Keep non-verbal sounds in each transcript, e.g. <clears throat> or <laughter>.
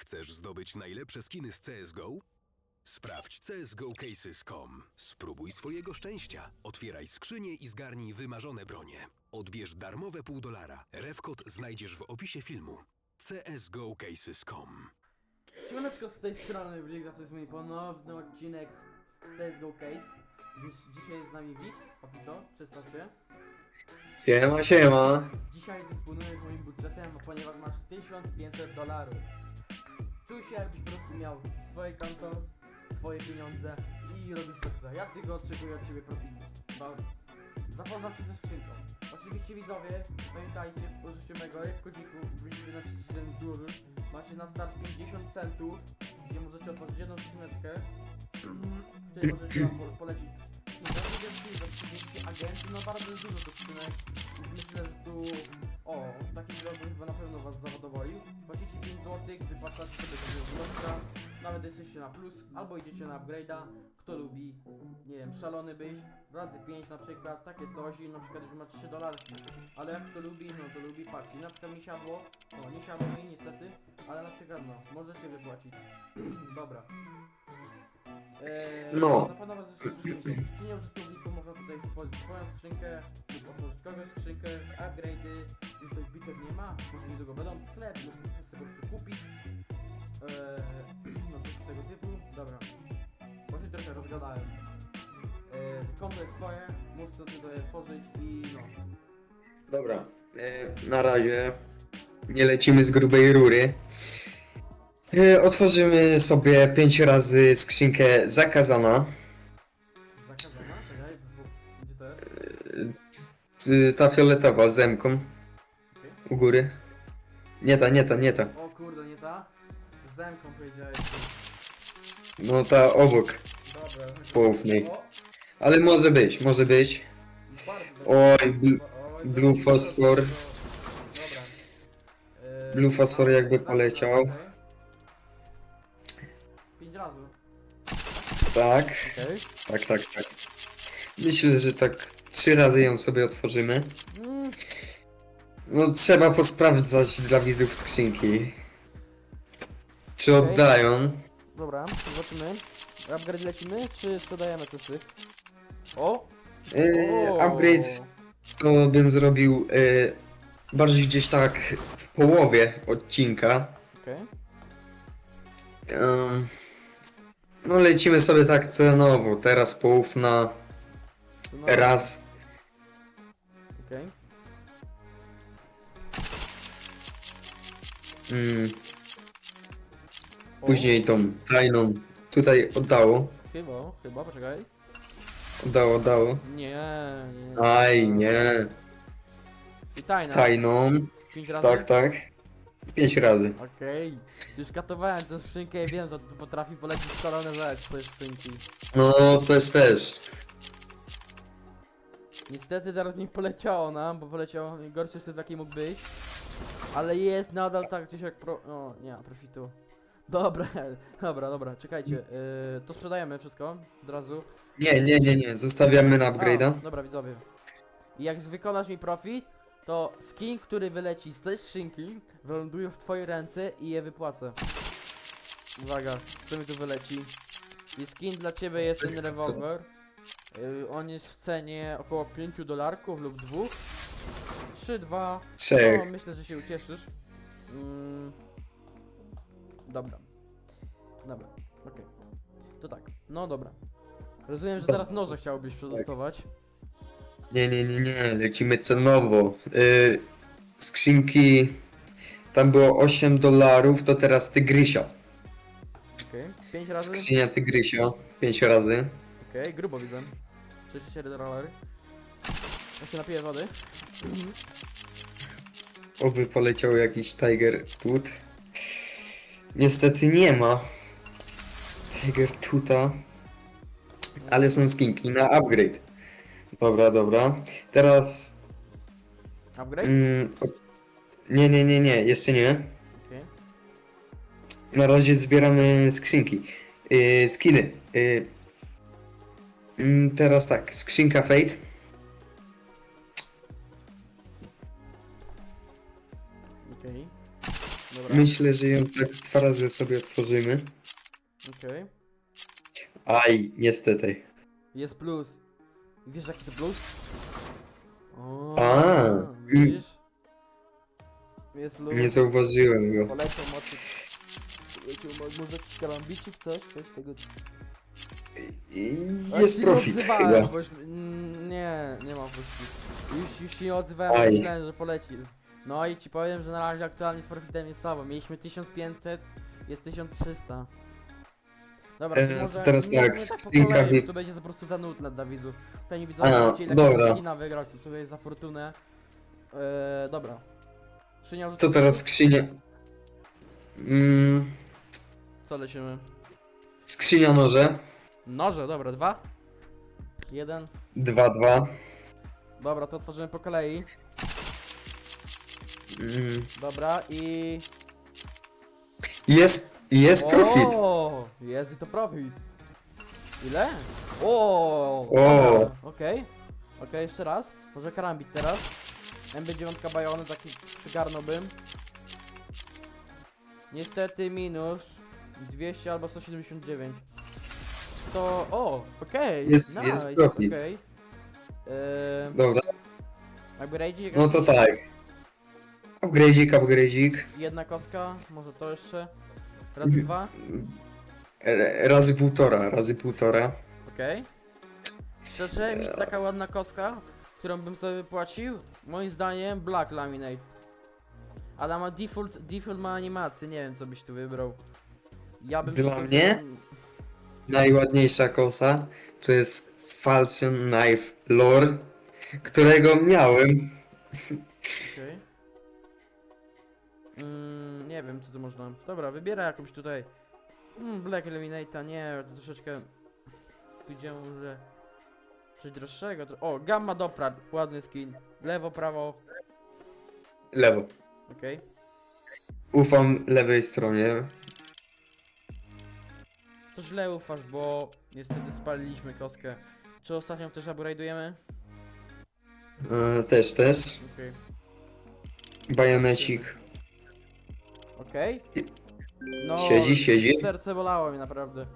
Chcesz zdobyć najlepsze skiny z CSGO? Sprawdź csgocases.com. Spróbuj swojego szczęścia. Otwieraj skrzynię i zgarnij wymarzone bronie. Odbierz darmowe pół dolara. Refkod znajdziesz w opisie filmu. csgocases.com Siemaneczko z tej strony Blik, to jest mój ponowny odcinek z z CSGO Case. Dziś, dzisiaj jest z nami widz, Papito, przedstaw się. Siema, siema. Dzisiaj dysponuję moim budżetem, ponieważ masz 1500 dolarów. Czuj się jakbyś po prostu miał swoje konto, swoje pieniądze i robisz co. Ja tylko oczekuję od ciebie profitu. Dobra. Zapoznam cię ze skrzynką. Oczywiście widzowie, pamiętajcie o życiu mego w kodziku na 37 góry. Macie na start 50 centów, gdzie możecie otworzyć jedną skrzyneczkę, <clears throat> w której możecie po- polecić. Za 30 agentów, no bardzo dużo to skrzynek. Myślę, że tu... O, taki vlog chyba na pewno was zadowolił. Płacicie 5 zł, wypłacacie sobie tego vloga, nawet jesteście na plus, albo idziecie na upgrade'a. Kto lubi, nie wiem, szalony byś, razy 5 na przykład, takie coś i na przykład już ma 3 dolarki. Ale jak kto lubi, no to lubi płaci. Na przykład mi siadło, no nie siadło mi niestety, ale na przykład no, możecie wypłacić. <clears throat> Dobra. Eee, No. Zaplanować ze czynie użytkowniku można tutaj stworzyć swoją skrzynkę lub otworzyć kogoś skrzynkę, upgrade'y, już tych bitew nie ma, może niedługo będą sklep, możecie sobie po prostu kupić. Eee, <clears throat> no coś z tego typu. Dobra. Może trochę rozgadałem. Eee, konto jest swoje, mów co tutaj tworzyć i no. Dobra, e, na razie nie lecimy z grubej rury. E, otworzymy sobie 5 razy skrzynkę zakazana. Zakazana? Czekaj. Gdzie to jest? E, ta fioletowa z zemką Okej. u góry. Nie ta, nie ta, nie ta. O kurde, nie ta? Z zemką powiedziałeś. No ta obok. Dobra. Poufnej. O, Ale może być, może być. bardzo dobrze. Oj, bl Oj, Blue. Dobra. Eee, Blue mam jakby poleciał. okej. Tak, Okej. tak, tak, tak. Myślę, że tak trzy razy ją sobie otworzymy. Mm, No trzeba posprawdzać dla widzów skrzynki. Czy Okej. oddają? dobra, zobaczymy. Upgrade lecimy, czy sprzedajemy te syf? O! Yy, o. upgrade to bym zrobił yy, bardziej gdzieś tak w połowie odcinka. Okej. Ym, no lecimy sobie tak cenowo. Teraz poufna, no- raz. Okej. O, później tą tajną tutaj oddało. Chyba, chyba, poczekaj. Oddało, oddało. Nie, nie. Aj, nie. I tajna. Tajną. Pięć razy? Tak, tak. Pięć razy. Okej. Już katowałem tę skrzynkę i wiem, że tu potrafi polecić szalone rzeczy z tej skrzynki. No to jest też. Niestety teraz nie poleciało nam, bo poleciał gorszy syf jaki mógł być. Ale jest nadal tak gdzieś jak pro... O, nie profitu. Dobra, <laughs> dobra, dobra, czekajcie. Yy, to sprzedajemy wszystko od razu. Nie, nie, nie, nie. Zostawiamy na A, upgrade'a. Dobra, widzowie. I jak wykonasz mi profit, to skin, który wyleci z tej skrzynki, wyląduje w twojej ręce i je wypłacę. Uwaga, co mi tu wyleci? I skin dla ciebie jest ten rewolwer. Yy, on jest w cenie około 5 dolarków lub 2. 3, 2. Trzech. No, myślę, że się ucieszysz. Mm. Dobra. Dobra, okej. To tak, no dobra. Rozumiem, że teraz noże chciałbyś przetestować. Nie, nie, nie, nie. Lecimy cenowo. Yy, skrzynki. Tam było 8 dolarów, to teraz tygrysia. Okej, 5 razy. Skrzynia tygrysia. 5 razy. Okej, grubo widzę. 34 dolary. Ja się napiję wody. Oby poleciał jakiś Tiger Tooth. Niestety nie ma. Tiger Tootha. Ale są skinki na upgrade. Dobra, dobra. Teraz. Upgrade? Mm, nie, nie, nie, nie. Jeszcze nie. Okej. Na razie zbieramy skrzynki. Yy, skiny. Yy, teraz tak, skrzynka Fate. Okej. Dobra. myślę, że ją tak dwa razy sobie otworzymy. Okej. Aj, niestety. Jest plus. Wiesz jaki to plus? O, A, widzisz? Jest plus. Nie zauważyłem go. Poleciał mocy. Jakiś karambicik, coś? Coś tego. I Jest się profit nie odzywałem, chyba. Bo już, mm, nie, nie ma profit. Już, już się nie odzywałem, Aj. myślałem, że poleci. No i ci powiem, że na razie aktualnie z profitem jest słabo. Mieliśmy 1500, jest 1300. Dobra, E, to może teraz nie, tak, nie po skrzynka kolei, to będzie po prostu za nudne dla widzów. Pewnie A, widzowie chcieli dobra. takiego skina wygrać, to tutaj za fortunę. E, dobra. Szyniał, To teraz skrzynia. Mm, Co lecimy? skrzynia noże. Noże, dobra, dwa. Jeden. 2-2. Dobra, to otworzymy po kolei. Mm, Dobra i... jest, jest profit. O, jest i to profit. Ile? O, O. Okej. Okej, jeszcze raz. Może karambit teraz. MB9 bajony, taki przygarnąłbym. Niestety minus 200 albo 179. To, o, okej. Jest- nice, jest profit. okej. Eee, Dobra, upgrade'ik no to tak. Upgrade'ik, upgrade'ik. Jedna kostka, może to jeszcze. Razy dwa. E, Razy półtora, razy półtora. Okej. Szczerze, mi taka ładna kostka, którą bym sobie wypłacił, moim zdaniem Black Laminate. Ale ma default, default ma animację, nie wiem co byś tu wybrał. Ja bym Dla sobie- mnie? Najładniejsza kosa to jest Falchion Knife Lore, którego miałem. Okej. Mm, nie wiem co tu można. Dobra, wybieraj jakąś tutaj. Mm, Black Laminate'a, nie, to troszeczkę. Pójdziemy może. Coś droższego. tro- O, Gamma Doprat, ładny skin. Lewo, prawo, Lewo. okej. Ufam lewej stronie. To źle ufasz, bo niestety spaliliśmy kostkę. Czy ostatnią też upgrade'ujemy? E, też, też. Okej. Bajonecik. Okej? No, Siedzi, siedzi. Serce bolało mi naprawdę.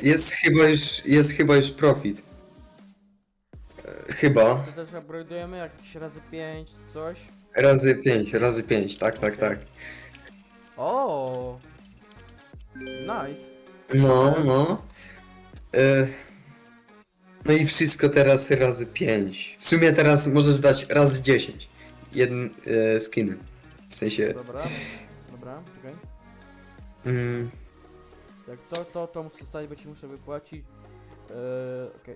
Yy, Jest chyba już, jest chyba już profit. E, chyba. to też upgrade'ujemy jakieś razy 5, coś. Razy 5, razy 5, tak, tak, tak. O, Nice. No, no. E, no i wszystko teraz razy 5. W sumie teraz możesz dać razy 10. Jeden e, skin. W sensie. Dobra. Dobra, okej. Mm, Jak to, to, to muszę zostać, bo ci muszę wypłacić. Yy, okej.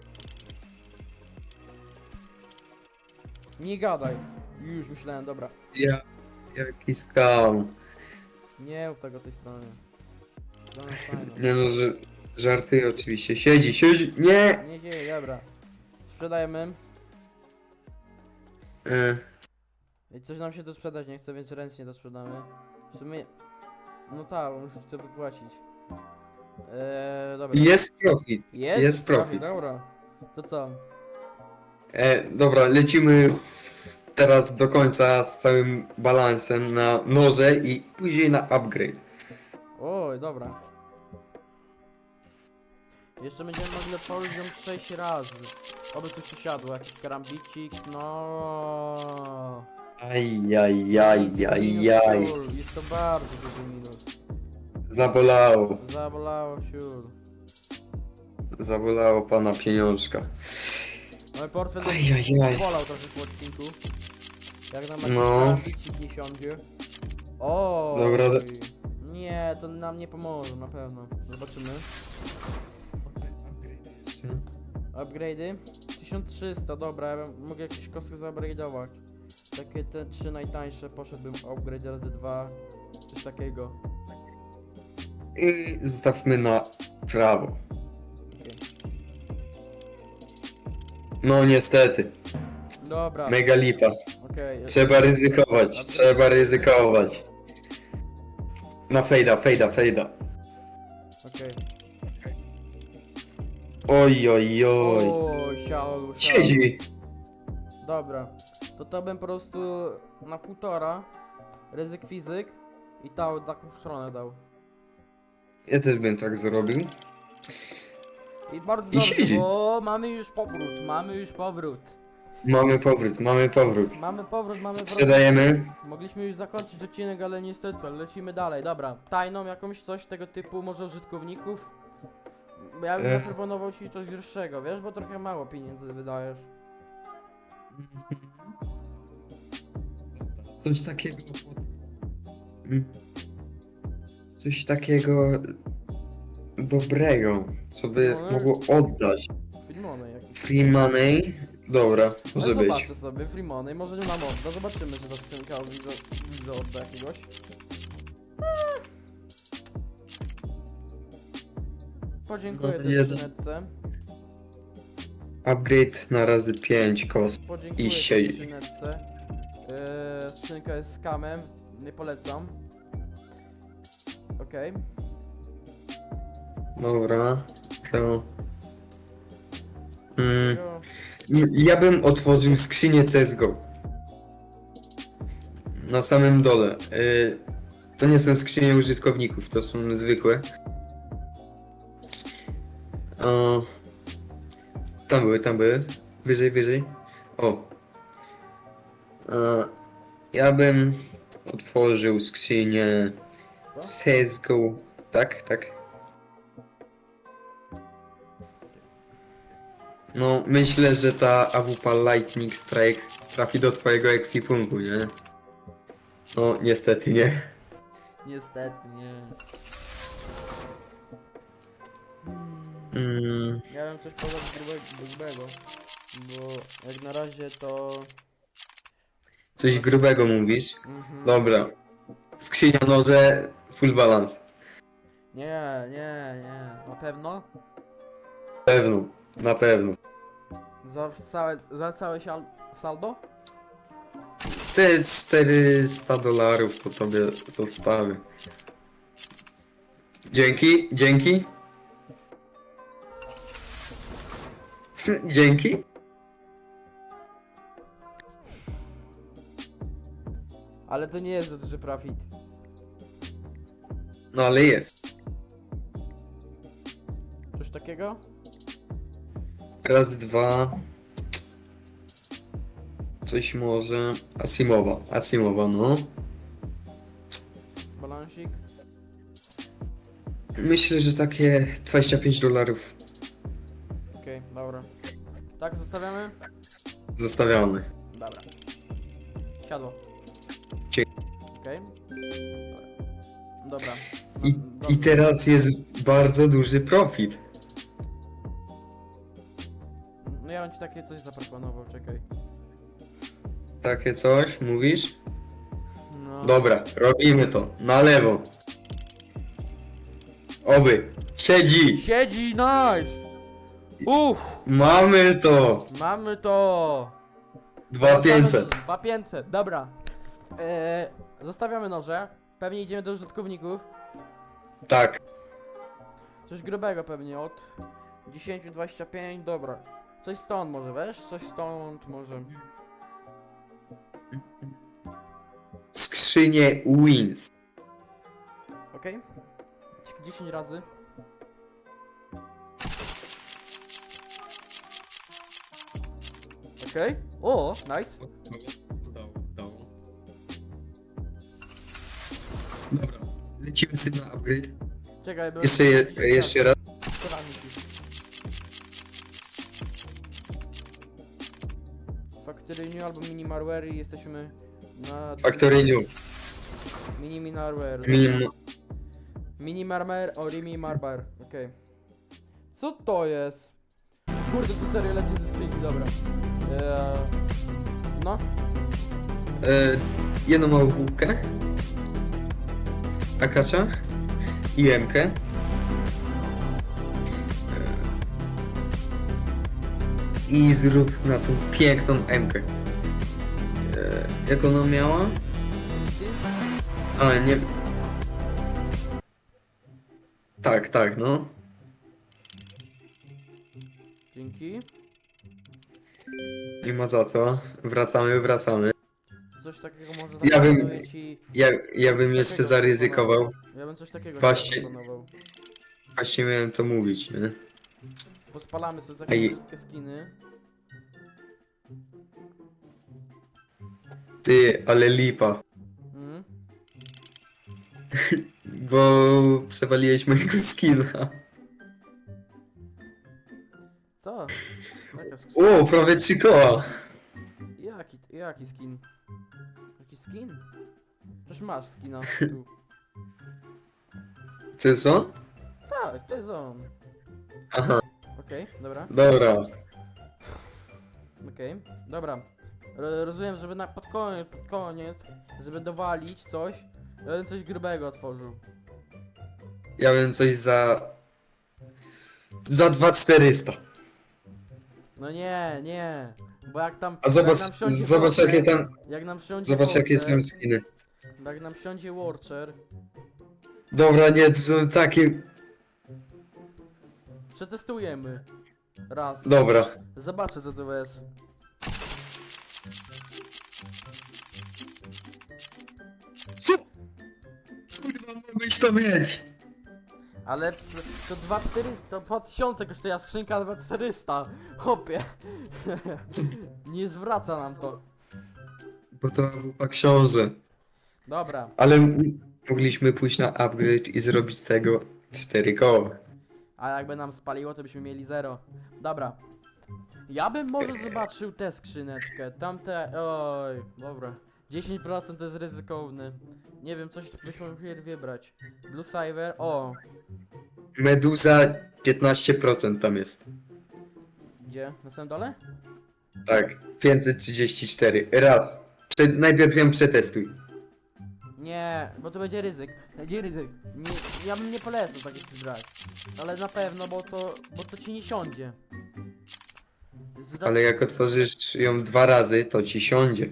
Nie gadaj. Już myślałem, dobra. ja. Jaki skam. Nie mów tego tej strony. Strona fajna. Nie no, że. Żartuję oczywiście. Siedzi, siedzi. Nie! Nie dzieje, dobra. Sprzedajemy. E, I coś nam się to sprzedać nie chce, więc ręcznie to sprzedamy. W sumie... No tak, bo muszę ci to wypłacić. Eee, dobra. jest profit. Jest? jest profit. Dobra. To co? E, dobra, lecimy teraz do końca z całym balansem na noże i później na upgrade. Oj, dobra. Jeszcze będziemy mogli poziom 6 razy. Oby tu się siadło, jakiś karambicik, no. Nic, jest minus siul. Jest to bardzo duży minus. Zabolało. Zabolało siul. Zabolało pana pieniążka. Mój portfel Aj, aj, aj. bolał trochę w odcinku. Jak nam No. nie siądzie. O. Dobra, do- Nie, to nam nie pomoże na pewno. Zobaczymy. Upgrade'y? 1300, dobra, ja bym- mogę jakieś kostkę zaupgrade'ować. Takie te trzy najtańsze poszedłbym upgrade razy dwa. Coś takiego. I zostawmy na prawo. No niestety, Dobra, mega lipa. okej. Trzeba ryzykować, trzeba ryzykować. Na fejda, fejda, fejda. Okej. Oj, oj, oj. O, siał, siał. Siedzi. Dobra, to to bym po prostu na półtora ryzyk fizyk I dał taką stronę dał. Ja też bym tak zrobił. I bardzo I dobrze, siedzi. bo mamy już powrót, mamy już powrót. Mamy powrót, mamy powrót. Mamy powrót, mamy powrót. Sprzedajemy. Mogliśmy już zakończyć odcinek, ale niestety, lecimy dalej. Dobra, tajną jakąś coś tego typu, może użytkowników? Bo Ja bym Ech. zaproponował ci coś większego, wiesz, bo trochę mało pieniędzy wydajesz. <laughs> Coś takiego. Mm. Coś takiego dobrego, co by No, mogło oddać. Filmony. Free money. Dobra, może Ale być. zobaczę sobie, Freemony, może nie nam odda, zobaczymy, czy ta skrzynka widzę, widzę odda jakiegoś. Eee. Podziękuję No, tej jeden. skrzyneczce. Upgrade na razy 5 kos. Podziękuję I tej skrzyneczce. Eee, skrzynka jest skamem, nie polecam. Okej. Dobra, to. Mm, ja bym otworzył skrzynię CSGO. Na samym dole. Y, to nie są skrzynie użytkowników, to są zwykłe. O, tam były, tam były. Wyżej, wyżej. O. E, ja bym otworzył skrzynię CSGO. Tak, tak. No, myślę, że ta AWP Lightning Strike trafi do twojego ekwipunku, nie? No, niestety nie. Niestety, nie. Mm, Ja bym coś podał grubego, grubego. Bo jak na razie to... coś grubego mówisz. Mhm. Dobra. Skrzynia noże, full balance. Nie, nie, nie. Na pewno? Na pewno, na pewno. Za całe, za całe sial, saldo? Te 400 dolarów to tobie zostawię. Dzięki, dzięki. <laughs> Dzięki. Ale to nie jest za duży profit. No ale jest. Coś takiego? Raz, dwa. Coś może. Asimowa, Asimowa, no. Balansik? Myślę, że takie 25 dolarów Okej, dobra. Tak, zostawiamy? zostawiamy. Dobra. Siadło. Okej. Dobra. I, Dobra. I teraz jest bardzo duży profit. No ja bym ci takie coś zaproponował, czekaj. Takie coś, mówisz? No. Dobra, robimy to. Na lewo. Oby. Siedzi. Siedzi, nice! Uff, Mamy to. mamy to! 2500. 2500, dobra. Eee, zostawiamy noże. Pewnie idziemy do użytkowników. Tak. Coś grubego pewnie od 10-25, dobra. Coś stąd może, wiesz? Coś stąd może. Skrzynie wins. Okej? 10 razy. Okej. O, nice. Dobra. Lecimy z tym na upgrade. Czekaj, bo... Jeszcze, je, jeszcze raz. Factory New albo Mini Marware i jesteśmy na... Factory New. Mini Marware. Minimum. Mini Marmer o Rimi Marbar. Okej. Co to jest? Kurde, to serio leci ze skrzynki, dobra. Eee, no, E, jedną małą włókę. Akacza. I Emkę. E, I zrób na tą piękną Emkę. E, jak ona miała? A, nie. Tak, tak, no. Dzięki. Nie ma za co. Wracamy, wracamy. Coś takiego może Ja bym- zaproponuję ci... Ja, ja bym coś jeszcze takiego zaryzykował. Ja bym coś takiego Właśnie. zaproponował. Właśnie miałem to mówić, nie? Pospalamy sobie takie Ej. brzydkie skiny. Ty, ale lipa. Mm. <laughs> Bo przewaliłeś mojego skina. Co? Jaka <laughs> skrzynka? O, prawie trzy koła. Jaki, jaki skin? Skin? Przecież masz skina tu. To jest on? Tak, to jest on. Aha, Okej, dobra, dobra. okej, dobra. Ro- rozumiem, żeby na pod koniec, pod koniec, żeby dowalić coś, ja bym coś grubego otworzył. Ja bym coś za... Za 2400. No nie, nie. Bo jak tam. A zobacz, jak nam wsiądzie zobacz Watcher- jakie tam... Jak nam wsiądzie Zobacz jakie Watcher, są skiny. Jak nam wsiądzie Watcher, Dobra, nie, to są takie... przetestujemy. Raz. Dobra. Zobaczę co to jest. Kurwa, mogłeś to mieć. Ale to 2400, to 2000 kosztuje skrzynka, a 2400. Chłopie. <laughs> Nie zwraca nam to. Bo to była książę. Dobra. Ale m- mogliśmy pójść na upgrade i zrobić z tego 4 koła. A jakby nam spaliło, to byśmy mieli zero. Dobra. Ja bym może zobaczył tę skrzyneczkę. Tamte. Oj, dobra. 10% to jest ryzykowne. Nie wiem, coś byśmy musieli wybrać. Blue Cyber. O, Meduza 15% tam jest. gdzie? Na samym dole? Tak, 534. Raz. Prze- najpierw ją przetestuj. Nie, bo to będzie ryzyk. Będzie ryzyk. Nie, ja bym nie polecał takich coś brać. Ale na pewno, bo to, bo to ci nie siądzie. Zra- Ale jak otworzysz ją dwa razy, to ci siądzie.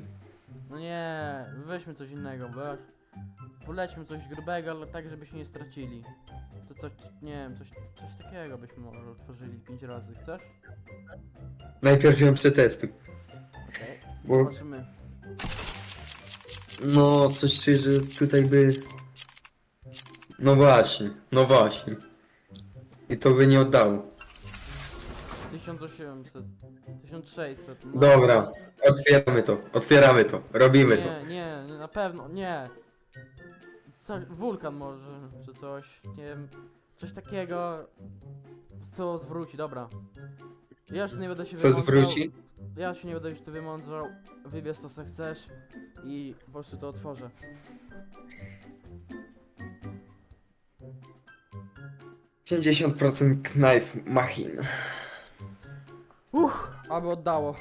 No nie, weźmy coś innego, bo jak polećmy coś grubego, ale tak, żebyśmy nie stracili. To coś, nie wiem, coś, coś takiego byśmy może otworzyli pięć razy, chcesz? Najpierw ją przetestuj. Okej, Bo zobaczymy. no, coś czuję, że tutaj by... No właśnie, no właśnie. I to by nie oddało. 1800, 1600. No. Dobra, otwieramy to, otwieramy to, robimy to. Nie, nie, nie, na pewno, nie. Co, wulkan może, czy coś, nie wiem, coś takiego, co zwróci, dobra. Ja już nie będę się Co zwróci? Ja się nie będę już tu wymądrzał, wybierz co se chcesz i po prostu to otworzę. Pięćdziesiąt procent knife machin. Uch, aby oddało.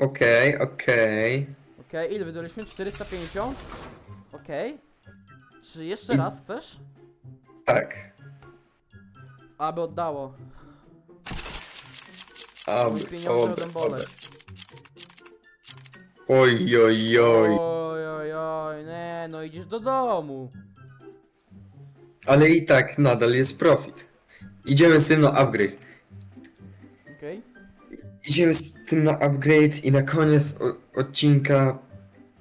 Okej, okej. Okej, ile wydaliśmy? 450? Okej. Czy jeszcze raz chcesz? Tak. Aby oddało. Aby, Mój pieniądze będą boleć. Oj, oj, oj. Oj, oj, oj, nie, no idziesz do domu. Ale i tak nadal jest profit. Idziemy z tym na upgrade. Okej. Idziemy z tym na upgrade i na koniec o- odcinka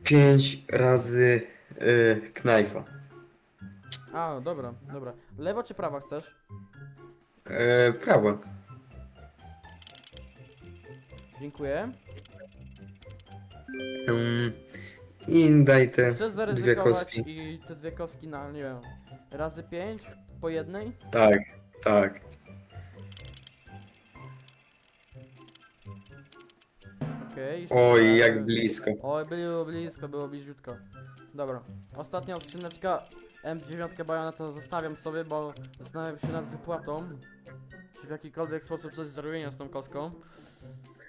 5 razy yy, knajfa. A, dobra, dobra. Lewo czy prawa chcesz? Yy, prawo. Dziękuję. Ym, I daj te Chcesz dwie zaryzykować kostki. i te dwie kostki na, nie wiem, razy pięć po jednej? Tak, tak. Już Oj, jak blisko. Oj, było blisko, było bliziutko. Dobra. Ostatnia skrzyneczka M9 Bajoneta zostawiam sobie, bo zastanawiam się nad wypłatą. Czy w jakikolwiek sposób coś zrobienia z tą kostką.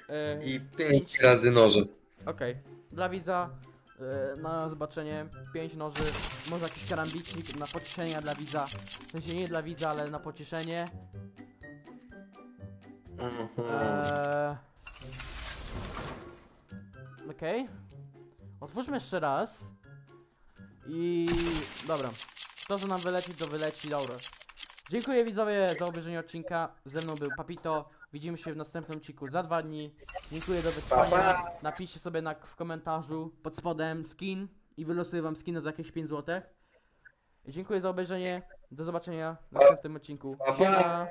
Yy, I 5 razy noże. Okej. Dla widza yy, na zobaczenie 5 noży, może jakiś karambicik na pocieszenie dla widza. W sensie nie dla widza, ale na pocieszenie. Mhm. Eee... Okej. Otwórzmy jeszcze raz. I... Dobra. To, że nam wyleci, to wyleci, dobra. Dziękuję widzowie za obejrzenie odcinka. Ze mną był Papito. Widzimy się w następnym odcinku za dwa dni. Dziękuję za wytrwanie. Pa, Napiszcie sobie na, w komentarzu pod spodem skin i wylosuję wam skina za jakieś 5 zł. Dziękuję za obejrzenie. Do zobaczenia w następnym odcinku. Siema.